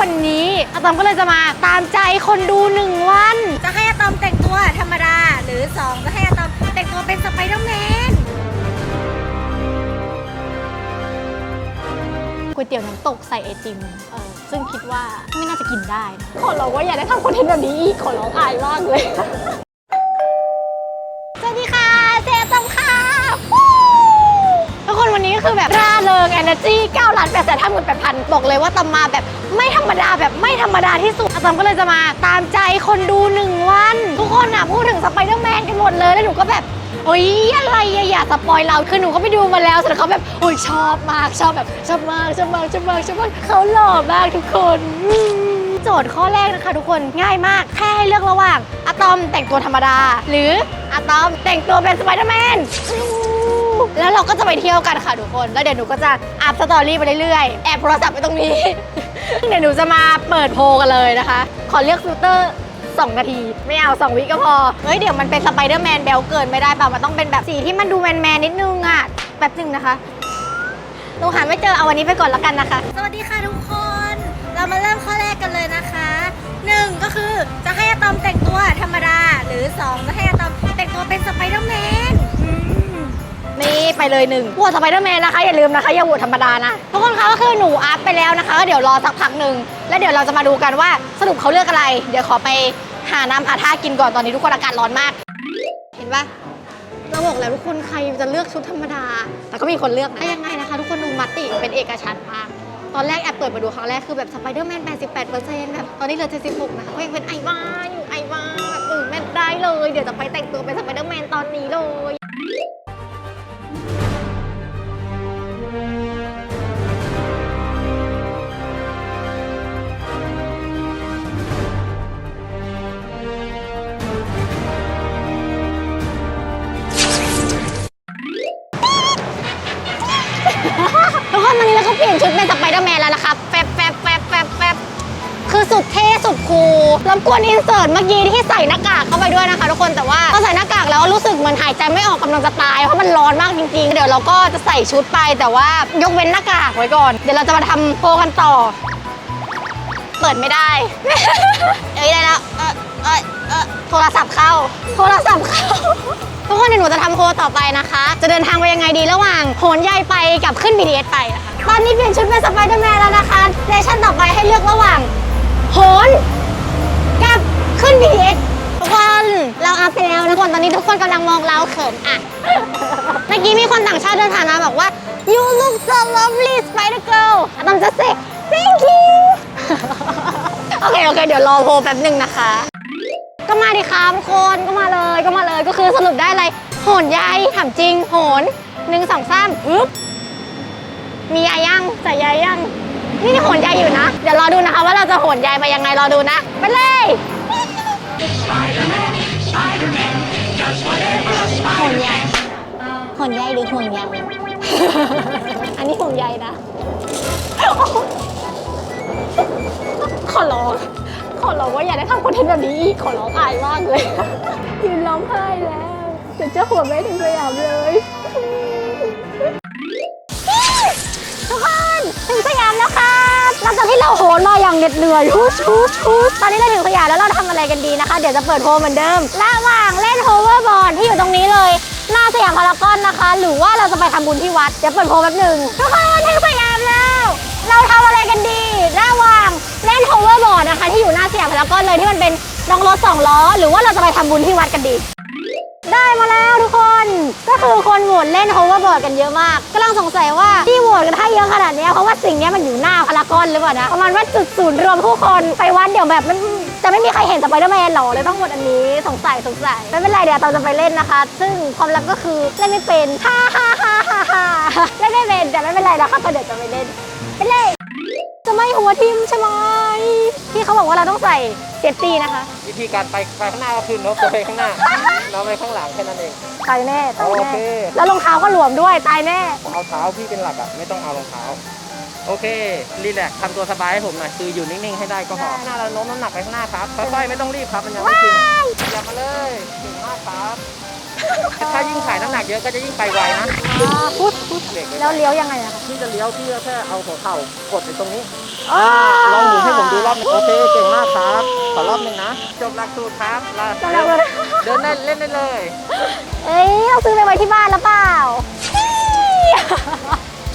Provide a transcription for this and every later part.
วันนี้อาตอมก็เลยจะมาตามใจคนดูหนึ่งวัน จะให้อะตอมแต่งตัวธรรมดา หรือ 2 จะให้อะตอมแต่งตัวเป็นสไปเดอร์แมนก๋วยเตี๋ยวน้ำตกใส่ไอติมเออซึ่งคิดว่าไม่น่าจะกินได้นะขอร้องว่าอย่าได้ทำคอนเทนต์แบบนี้อีกขอร้องอายมากเลย สวัสดีค่ะเจตอมค่ะวู้ทุกคนวันนี้ก็คือแบบร่าเริง energy 9ล้าน8แสนห้าหมื่นแปดพันบอกเลยว่าตอมมาแบบไม่ธรรมดาแบบไม่ธรรมดาที่สุดอาตอมก็เลยจะมาตามใจคนดูหนึ่งวัน ทุกคนอะพูดถึงสไปเดอร์แมนกันหมดเลยแล้วหนูก็แบบโอ๊ยอะไรอะอย่าสปอยเราคือหนูก็ไปดูมาแล้วแต่เขาแบบโอ้ยชอบมากชอบแบบชอบมากชอบมากชอบมากชอบมากเขาหล่อมากทุกคนโจทย์ข้อแรกนะคะทุกคนง่ายมากแค่ให้เลือกระหว่างอะตอมแต่งตัวธรรมดา หรืออะตอมแต่งตัวเป็นสไปเดอร์แมน แล้วเราก็จะไปเที่ยวกันค่ะทุกคน แล้วเดี๋ยวหนูก็จะอัพสตอรี่ไปเรื่อยๆ แอบโทรศัพท์ไปตรงนี้ เดี๋ยวหนูจะมาเปิดโพลกันเลยนะคะ ขอเลือกฟิลเตอร์2นาที ไม่เอา 2 วิก็พอ เฮ้ย เดี๋ยวมันเป็นสไปเดอร์แมนแบลเกินไม่ได้เปล่ามันต้องเป็นแบบสีที่มันดูแมนแมนนิดนึงอะแป๊บนึงนะคะหนูหาไม่เจอเอาวันนี้ไปก่อนแล้วกันนะคะ สวัสดีค่ะทุกคน เรามาเริ่มข้อแรกกันเลยนะคะ1ก็คือจะให้อะตอมแต่งตัวธรรมดา หรือ 2 จะให้อะตอมแต่งตัวเป็นสไปเดอร์แมน นี่ไปเลยหนึ่งโหวตสไปเดอร์แมนนะคะ อย่าลืมนะคะอย่าโหวตธรรมดานะทุกคนคะก็คือหนูอัพไปแล้วนะคะก็เดี๋ยวรอสักพักหนึ่งแล้วเดี๋ยวเราจะมาดูกันว่าสรุปเขาเลือกอะไร เดี๋ยวขอไปหาน้ำหาท่ากินก่อนตอนนี้ทุกคนอากาศร้อนมาก เห็นปะเราบอกแล้วทุกคนใครจะเลือกชุดธรรมดา แต่ก็มีคนเลือกนะยังไงนะคะ ทุกคนดูมัตติเป็นเอกฉันท์มากตอนแรกแอบเปิดมาดูครั้งแรกคือแบบสไปเดอร์แมน 88%แบบตอนนี้เหลือ76นะคะก็ยังเป็นไอวาอยู่ไอวาแบบเออแม่นได้เลย เดี๋ยวจะไปแต่งตัวเป็นสไปเดอร์แมนตอนนี้เลย บกวนอินเสิร์ตเมื่อกี้ที่ใส่หน้ากากเข้าไปด้วยนะคะ ทุกคนแต่ว่าพอใส่หน้ากากแล้วรู้สึกเหมือนหายใจไม่ออกกำลังจะตายเพราะมันร้อนมากจริงๆ เดี๋ยวเราก็จะใส่ชุดไปแต่ว่ายกเว้นหน้ากากไว้ก่อน เดี๋ยวเราจะมาทำโพลกันต่อ เปิดไม่ได้ เอ้ยได้แล้วเออเอยเออโทรศัพท์เข้า โทรศัพท์เข้าทุกคนเดี๋ยวหนูจะทำโพลต่อไปนะคะ จะเดินทางไปยังไงดีระหว่างโหนใยไปกับขึ้น BTS ไปนะคะตอนนี้เปลี่ยนชุดเป็นสไปเดอร์แมนแล้วนะคะเลชั่นต่อไปให้เลือกระหว่างโหนกับขึ้น BTS ทุกคนเราอัพไปแล้วนะทุกคนตอนนี้ทุกคนกำลังม องเราเขินอะ เมื่อกี้มีคนต่างชาติเดินผ่านมาบอกว่า you look so lovely spider girl อะต้องจะเซ็ก thank you โอเค โอเค เดี๋ยวรอโพลแป๊บหนึ่งนะคะ ก็มาดิครับทุกคนก็มาเลย ก็มาเลย ก็คือสรุปได้อะไร โหนใยถามจริง โหนหนึ่งสองสามปึ๊บ มีใยยังใส่ใยยัง นี่นี่โหนใยอยู่นะ เดี๋ยวรอดูนะคะว่าเราจะโหนใยไปยังไง รอดูนะ ไปเลย โหนใยหรือห่วงใยอันนี้ห่วงใยนะ ขอร้อง ขอร้องว่าอย่าได้ทำคอนเทนต์แบบนี้อีกขอร้องอายมากเลย ยืนร้องไห้แล้ว เดี๋ยวจะหัวไม่ถึงสยามเลยทุกคนถึงสยามแล้วครับหลังจากที่เราโหนมาอย่างเหน็ดเหนื่อยชูชูชูตอนนี้เราถึงสยามแล้วเราทำอะไรกันดีนะคะ เดี๋ยวจะเปิดโฮมเหมือนเดิม ระหว่างเล่นโฮเวอร์บอร์ดที่อยู่ตรงนี้เลย สยามพารากอนนะคะ หรือว่าเราจะไปทำบุญที่วัด เดี๋ยวเปิดโฮมแป๊บหนึ่งทุกคนถึงสยามแล้ว เราทำอะไรกันดี ระหว่างเล่นโฮเวอร์บอร์ดนะคะ ที่อยู่หน้าสยามพารากอนเลยที่มันเป็นรองรถสองล้อ หรือว่าเราจะไปทำบุญที่วัดกันดี ได้มาแล้วทุกคน ก็คือคนโหวตเล่น hoverboard กันเยอะมากกำลังสงสัยว่าที่โหวตกันให้เยอะขนาดเนี้ยเพราะว่าสิ่งนี้มันอยู่หน้าพารากอนหรือเปล่านะประมาณว่าจุดศูนย์รวมผู้คนไปวัดเดี๋ยวแบบมัน จะไม่มีใครเห็นสไปเดอร์แมนหรอเลยต้องโหวตอันนี้สงสัยสงสัยไม่เป็นไรเดี๋ยวเราจะไปเล่นนะคะ ซึ่งความลับก็คือเล่นไม่เป็นฮ่าฮ่าฮ่าฮ่าฮ่าเล่นไม่เป็นแต่ไม่เป็นไรนะคะก็เดี๋ยวจะไปเล่นไปเลยจะไม่หัวทิมใช่ไหมที่เขาบอกว่าเราต้องใส่เซฟตี้นะคะ วิธีการไปไปข้างหน้าก็คือโน้ตไปข้างหน้า น้องไปข้างหลังแค่นั้นเองตายแน่ตายโอแน่เคแล้วรองเท้าก็หลวมด้วยตายแน่ เอาเท้าพี่เป็นหลักอะ ไม่ต้องเอารองเท้า โอเค รีแลกซ์ทำตัวสบายให้ผมหน่อย คืออยู่นิ่งๆให้ได้ก็พอหน้าเราโน้มน้ำหนักไปข้างหน้าครับ ค่อยๆ ไม่ต้องรีบครับ มันยังไม่ชินอย่ามาเลยเก่งมากครับ ถ้ายิ่งถ่ายน้ำหนักเยอะก็จะยิ่งไปไวนะพุดพุดเบรกไว้แล้วเลี้ยวยังไงอะคะพี่จะเลี้ยวพี่ก็แค่เอาหัวเข่ากดไปตรงนี้อ่าลองหมุนให้ผมดูเค เก่งมากครับ ขอรอบหนึ่งนะ จบหลักสูตรครับลาจบหลักสูตร เดินได้เล่นได้เลย เอ้ยเราซื้อไปไว้ที่บ้านแล้วเปล่า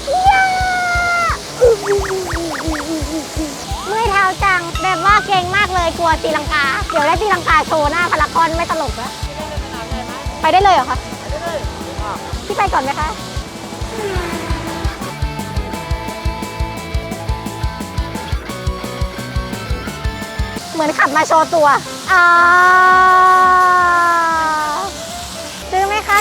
เมื่อยเท้าจังแบบว่าเก่งมากเลยกลัวตีลังกา เดี๋ยวได้ตีลังกาโชว์หน้าพารากอนไม่ตลกแล้วไปได้เลยเหรอคะพี่ไปก่อนไหมคะเหมือนขับมาโชว์ตัวอ่าซื้อไหมคะ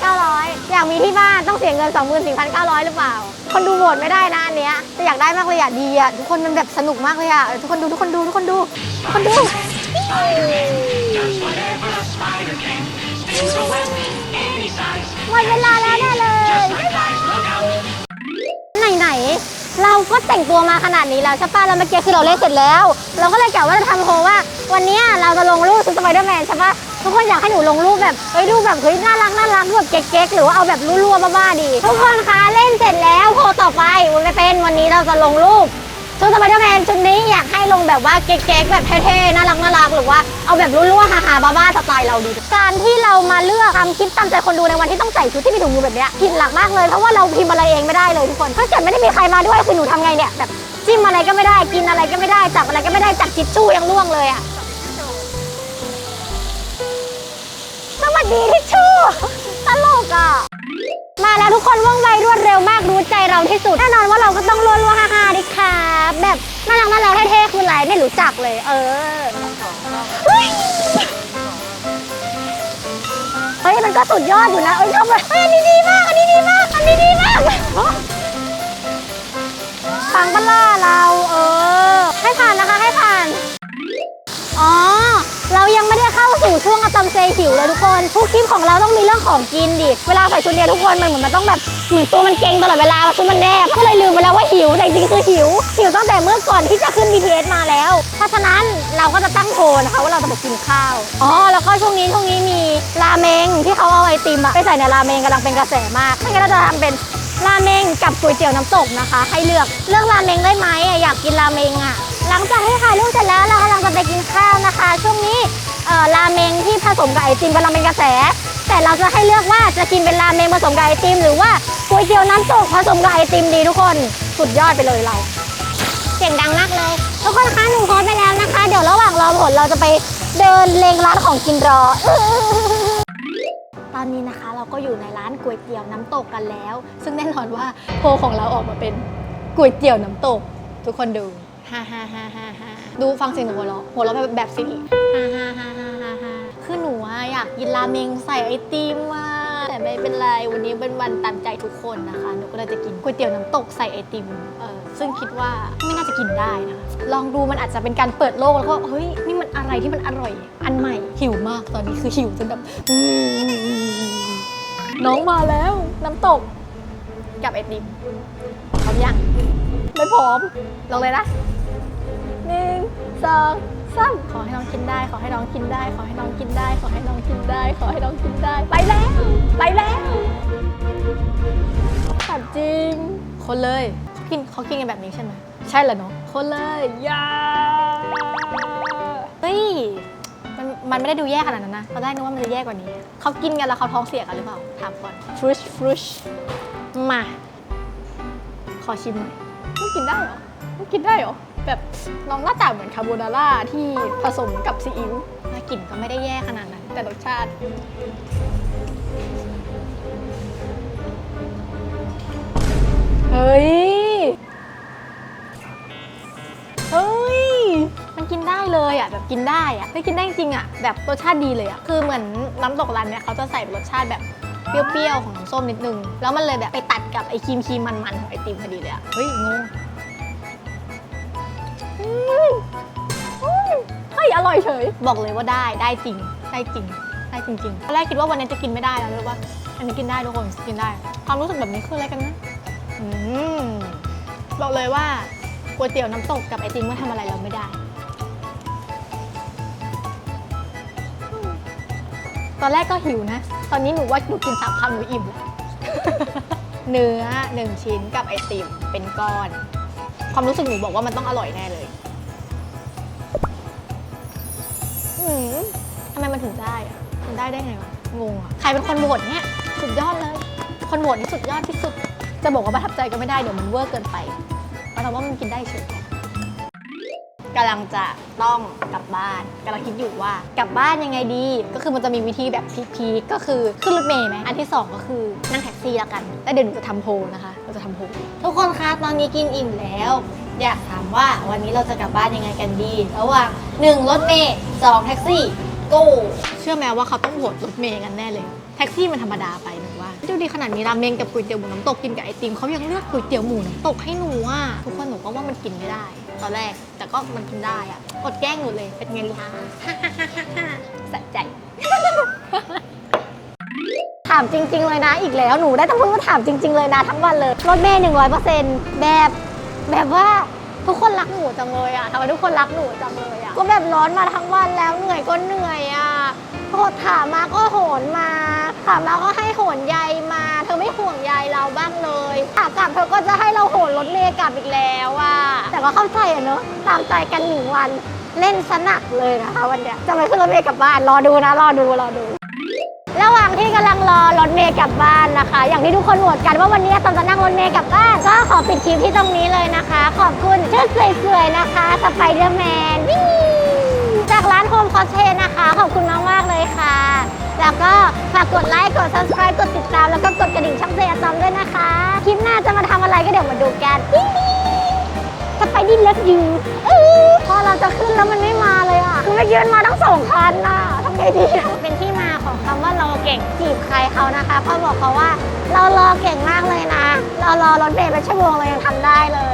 24,900 อยากมีที่บ้านต้องเสียเงิน 24,900 หรือเปล่า คนดูโหวตไม่ได้นะอันเนี้ยแต่อยากได้มากเลยอะดีอะทุกคนมันแบบสนุกมากเลยอะเออทุกคนดูทุกคนดูทุกคนดูทุกคนดู หมดเวลาแล้วแน่เลยไหนๆเราก็แต่งตัวมาขนาดนี้แล้วใช่ป่ะแล้วเมื่อกี้คือเราเล่นเสร็จแล้ว เราก็เลยกะว่าจะทำโพลว่า วันเนี้ยเราจะลงรูปชุดสไปเดอร์แมนใช่ป่ะ ทุกคนอยากให้หนูลงรูปแบบเฮ้ยรูปแบบเฮ้ยน่ารักน่ารักแบบเก๊กๆหรือว่าเอาแบบรั่วๆบ้าๆดี ทุกคนคะเล่นเสร็จแล้วโพต่อไปวันจะเป็นวันนี้เราจะลงรูปชุดสไปเดอร์แมนชุดนี้อยากให้ลงแบบว่าเก๊กๆแบบเท่ๆน่ารักน่ารักหรือว่าเอาแบบรั่วๆฮาๆบ้าๆสไตล์เราดีการที่เรามาเลือกทำคลิปตามใจคนดูในวันที่ต้องใส่ชุดที่มีถุงมือแบบเนี้ยผิดหลักมากเลยเพราะว่าเราพิมพ์อะไรเองไม่ได้เลยทุกคนถ้าเกิดไม่ได้มีใครมาด้วยคือหนูทำไงเนี่ยแบบจิ้มอะไรก็ไม่ได้กินอะไรก็ไม่ได้จับอะไรก็ไม่ได้จับทิชชู่ยังล่วงเลยอะ ดีทิชชู่ตลกอะ มาแล้วทุกคนว่องไวรวดเร็วมากรู้ใจเราที่สุด แน่นอนว่าเราก็ต้องรัวรัวๆฮ่าดิค่ะแบบน่ารักน่ารักเท่ๆคืออะไรไม่รู้จักเลย เออเฮ้ยมันก็สุดยอดอยู่นะเอ้ยชอบเลยเฮ้ยอันนี้ดีมาก อันนี้ดีมาก อันนี้ดีมากฟังปะล่าเรา เออ ให้ผ่านนะคะให้ผ่าน อ๋อ สู่ช่วงอะตอมเซหิวเลยทุกคนทุกคลิปของเราต้องมีเรื่องของกินดิ เวลาใส่ชุดเนี้ยทุกคนมันเหมือนมันต้องแบบเหมือนตัวมันเก่งตลอดเวลาชุดมันแนบก็เลยลืมไปแล้วว่าหิวแต่จริงๆคือหิว หิวตั้งแต่เมื่อก่อนที่จะขึ้น BTS มาแล้ว เพราะฉะนั้นเราก็จะตั้งโพลนะคะว่าเราจะไปกินข้าว อ๋อแล้วก็ช่วงนี้ช่วงนี้มีราเมงที่เขาเอาไอติมอะไปใส่ในราเมงกำลังเป็นกระแสมากไม่งั้นเราจะทำเป็นราเมงกับก๋วยเตี๋ยวน้ำตกนะคะ ให้เลือกเลือกราเมงได้ไหมอะอยากกินราเมงอะ ลังจากที่ถ่ายรูปเสร็จแล้วเรากำลังจะไปกินข้าวนะคะ ช่วงนี้เอ่อราเมงที่ผสมกับไอติมกำลังเป็นกระแส แต่เราจะให้เลือกว่าจะกินเป็นราเมงผสมกับไอติม หรือว่าก๋วยเตี๋ยวน้ำตกผสมกับไอติมดีทุกคนสุดยอดไปเลยเรา เสียงดังมากเลย ทุกคนคะหนูโพสต์ไปแล้วนะคะ เดี๋ยวระหว่างรอผลเราจะไปเดินเลงร้านของกินรอ ตอนนี้นะคะเราก็อยู่ในร้านก๋วยเตี๋ยวน้ำตกกันแล้ว ซึ่งแน่นอนว่าโพลของเราออกมาเป็นก๋วยเตี๋ยวน้ำตก ทุกคนดู ฮ่าฮ่าฮ่าฮ่าฮ่าดูฟังเสียงหนูหัวเราะหัวเราะแบบแบบสิริฮ่าฮ่าฮ่าฮ่าฮ่าฮ่าคือหนูอะอยากกินราเมงใส่ไอติมอะแต่ไม่เป็นไรวันนี้เป็นวันตามใจทุกคนนะคะหนูก็เลยจะกินก๋วยเตี๋ยวน้ำตกใส่ไอติมเออซึ่งคิดว่าไม่น่าจะกินได้นะคะลองดูมันอาจจะเป็นการเปิดโลกแล้วก็เฮ้ยนี่มันอะไรที่มันอร่อย อันใหม่หิวมากตอนนี้คือหิวจนแบบอืมน้องมาแล้วน้ำตกกับไอติมพร้อมยังไม่พร้อมลงเลยนะหนึ่ง สองสามขอให้น้องกินได้ ขอให้น้องกินได้ ขอให้น้องกินได้ ขอให้น้องกินได้ ขอให้น้องกินได้ ไปแล้ว ไปแล้วถามจริง คนเลยเขากินเขากินกันแบบนี้ใช่ไหมใช่เหรอเนาะคนเลยยาเฮ้ยมันมันไม่ได้ดูแย่ขนาดนั้นนะตอนแรกนึกว่ามันจะแย่กว่านี้ เขากินกันแล้วเขาท้องเสียกันหรือเปล่า ถามก่อนฟรุชฟรุชมา ขอชิมหน่อยมันกินได้เหรอมันกินได้เหรอ แบบน้องหน้าตาเหมือนคาโบนาร่าที่ผสมกับซีอิ๊วน่ากลิ่นก็ไม่ได้แย่ขนาดนั้น แต่รสชาติ เฮ้ย เฮ้ย มันกินได้เลยอะ แบบกินได้อะไม่กินได้จริงๆอะ แบบรสชาติดีเลยอะ คือเหมือนน้ำตกร้านเนี้ยเขาจะใส่รสชาติแบบเปรี้ยวๆ ของน้ำส้มนิดนึง แล้วมันเลยแบบไปตัดกับไอ้ครีมครีมมันๆ ของไอติมพอดีเลยอะ เฮ้ยงงอืมอืม เฮ้ยอร่อยเฉย บอกเลยว่าได้ได้จริงได้จริงได้จริงๆตอนแรกคิดว่าวันนี้จะกินไม่ได้แล้วรู้ป่ะอันนี้กินได้ทุกคนกินได้ ความรู้สึกแบบนี้คืออะไรกันนะอืมบอกเลยว่าก๋วยเตี๋ยวน้ำตกกับไอติมเมื่อทำอะไรเราไม่ได้ตอนแรกก็หิวนะ ตอนนี้หนูว่าหนูกินสามคำหนูอิ่มแล้วเนื้อหนึ่งชิ้นกับไอติมเป็นก้อน ความรู้สึกหนูบอกว่ามันต้องอร่อยแน่เลย ทำไมมันถึงได้อะมันได้ได้ไงวะ งงอะใครเป็นคนโหวตเนี่ย สุดยอดเลย คนโหวตนี่สุดยอดที่สุด จะบอกว่าประทับใจก็ไม่ได้เดี๋ยวมันเวอร์เกินไปเพราะเราว่ามันกินได้เฉยกำลังจะต้องกลับบ้านกำลังคิดอยู่ว่ากลับบ้านยังไงดี ก็คือมันจะมีวิธีแบบพีคๆก็คือขึ้นรถเมล์ไหมอันที่สองก็คือนั่งแท็กซี่แล้วกัน แล้วเดี๋ยวหนูจะทำโพลนะคะเราจะทำโพลทุกคนคะตอนนี้กินอิ่มแล้ว อยากถามว่าวันนี้เราจะกลับบ้านยังไงกันดี ระหว่างหนึ่งรถเมล์สองแท็กซี่ go เชื่อไหมว่าเขาต้องโหวตรถเมล์กันแน่เลย แท็กซี่มันธรรมดาไปหนูว่าดูดีขนาดนี้ราเมงกับก๋วยเตี๋ยวหมูน้ำตกกินกับไอติมเขายังเลือกก๋วยเตี๋ยวหมูน้ำตกให้หนูอะทุกคนหนูก็ว่ามันกินไม่ได้ ตอนแรกแต่ก็มันกินได้อะอดแกล้งหนูเลยเป็นไงล่ะสะใจถามจริง ๆ เลยนะอีกแล้วหนูได้ต้องพูดว่าถามจริง ๆ เลยนะทั้งวันเลยรถเมย์หนึ่งร้อยเปอร์เซ็นต์แบบ แบบว่าทุกคนรักหนูจังเลยอะทำไมทุกคนรักหนูจังเลยอะก็แบบร้อนมาทั้งวันแล้วเหนื่อยก็เหนื่อยอะโหดถามมาก็โหนมาถามมาก็ให้โหนใยมา เธอไม่ห่วงใยเราบ้างเลยขากลับเธอก็จะให้เราโหนรถเมย์กลับอีกแล้วอะแต่ก็เข้าใจอะเนอะตามใจกันหนึ่งวันเล่นสนักเลยนะคะวันเนี้ยจะไปขึ้นรถเมย์กลับบ้านรอดูนะรอดูรอดู ระหว่างที่กำลังรอรถเมย์กลับบ้านนะคะ อย่างที่ทุกคนโหวตกันว่าวันนี้ตอนจะนั่งรถเมย์กลับบ้าน ก็ขอปิดคลิปที่ตรงนี้เลยนะคะ ขอบคุณชุดสวยๆนะคะสไปเดอร์แมนจากร้านโฮมคอสเพย์นะคะ ขอบคุณมากๆเลยค่ะ แล้วก็ฝากกดไลค์ กด subscribe กดติดตาม แล้วก็กดกระดิ่งช่องเซยตอมด้วยนะคะ คลิปหน้าจะมาทำอะไรก็เดี๋ยวมาดูกันสไปดี้เลิฟยูพอเราจะขึ้นแล้วมันไม่มาเลยอะ คือไม่ยืนมาทั้งสองคันน่ะทำไงดีเป็นที่มา ของคำว่ารอเก่งจีบใครเขานะคะเขาบอกเขาว่าเรารอเก่งมากเลยนะ เรารอรถเมล์เป็นชั่วโมงเรายังทำได้เลย